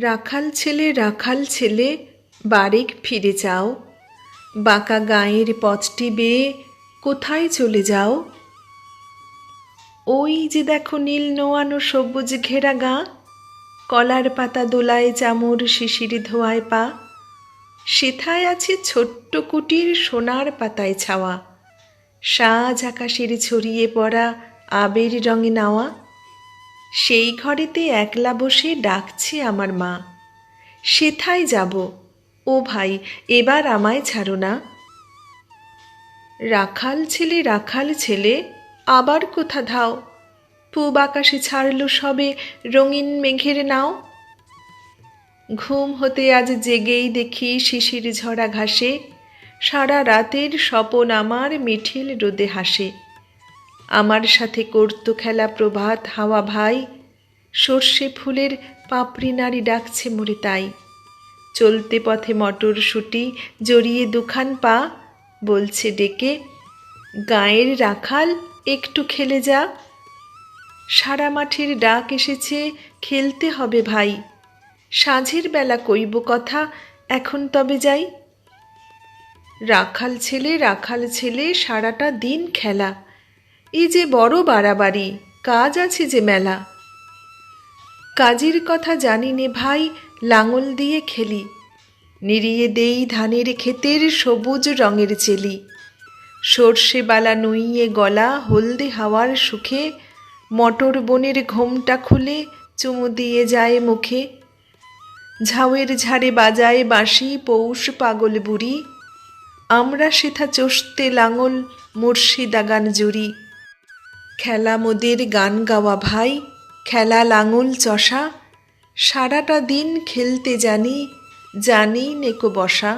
রাখাল ছেলে রাখাল ছেলে বারেক ফিরে যাও। বাঁকা গাঁয়ের পথটি বেয়ে কোথায় চলে যাও? ওই যে দেখো নীল নোয়ানো সবুজ ঘেরা গা, কলার পাতা দোলায় চামর শিশির ধোয়ায় পা। সেথায় আছে ছোট্ট কুটির সোনার পাতায় ছাওয়া। সাজ আকাশের ছড়িয়ে পড়া আবের রঙে নাওয়া। সেই ঘরেতে একলা বসে ডাকছে আমার মা। সেথায় যাব? ও ভাই, এবার আমায় ছাড়ো না। রাখাল ছেলে রাখাল ছেলে, আবার কোথা ধাও? পূব আকাশে ছাড়ল সবে, রঙিন মেঘের নাও। ঘুম হতে আজ জেগেই দেখি শিশির ঝরা ঘাসে, সারা রাতের স্বপন আমার মিঠিল রোদে হাসে। আমার সাথে করতো খেলা প্রভাত হাওয়া ভাই। সর্ষে ফুলের পাপড়ি নারী ডাকছে মরে তাই। চলতে পথে মটর শুটি জড়িয়ে দুখান পা, বলছে ডেকে, গায়ের রাখাল, একটু খেলে যা। সারা মাঠের ডাক এসেছে, খেলতে হবে ভাই। সাঁঝের বেলা কইব কথা, এখন তবে যাই। রাখাল ছেলে রাখাল ছেলে, সারাটা দিন খেলা। এই যে বড় বাড়াবাড়ি, কাজ আছে যে মেলা। কাজের কথা জানি নে ভাই, লাঙল দিয়ে খেলি। নিড়িয়ে দেই ধানের ক্ষেতের সবুজ রঙের চেলি। সর্ষে বালা নুইয়ে গলা হলদে হাওয়ার সুখে, মটর বনের ঘোমটা খুলে চুমু দিয়ে যায় মুখে। ঝাউয়ের ঝাড়ে বাজায় বাঁশি, পৌষ পাগল বুড়ি। আমরা সেথা চষতে লাঙল মুর্শিদা গান জুড়ি। খেলা মোদের গান গাওয়া ভাই, খেলা লাঙল চষা, সারাটা দিন খেলতে জানি জানি নেকো বসা।